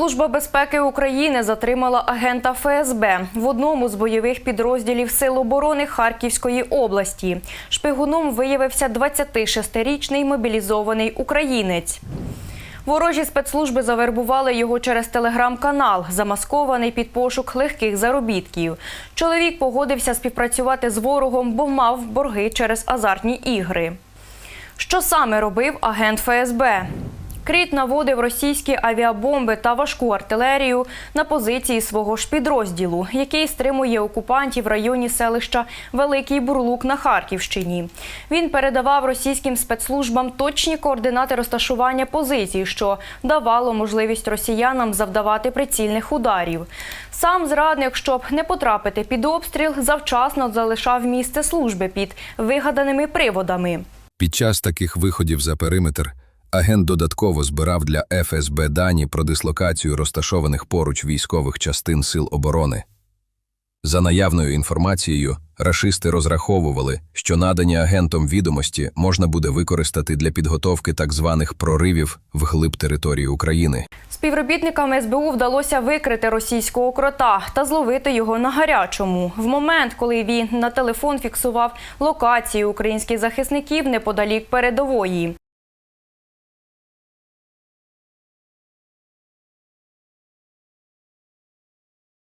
Служба безпеки України затримала агента ФСБ в одному з бойових підрозділів Сил оборони Харківської області. Шпигуном виявився 26-річний мобілізований українець. Ворожі спецслужби завербували його через телеграм-канал, замаскований під пошук легких заробітків. Чоловік погодився співпрацювати з ворогом, бо мав борги через азартні ігри. Що саме робив агент ФСБ? Кріт наводив російські авіабомби та важку артилерію на позиції свого ж підрозділу, який стримує окупантів в районі селища Великий Бурлук на Харківщині. Він передавав російським спецслужбам точні координати розташування позицій, що давало можливість росіянам завдавати прицільних ударів. Сам зрадник, щоб не потрапити під обстріл, завчасно залишав місце служби під вигаданими приводами. Під час таких виходів за периметр агент додатково збирав для ФСБ дані про дислокацію розташованих поруч військових частин Сил оборони. За наявною інформацією, рашисти розраховували, що надані агентом відомості можна буде використати для підготовки так званих проривів вглиб території України. Співробітникам СБУ вдалося викрити російського крота та зловити його на гарячому. В момент, коли він на телефон фіксував локацію українських захисників неподалік передової.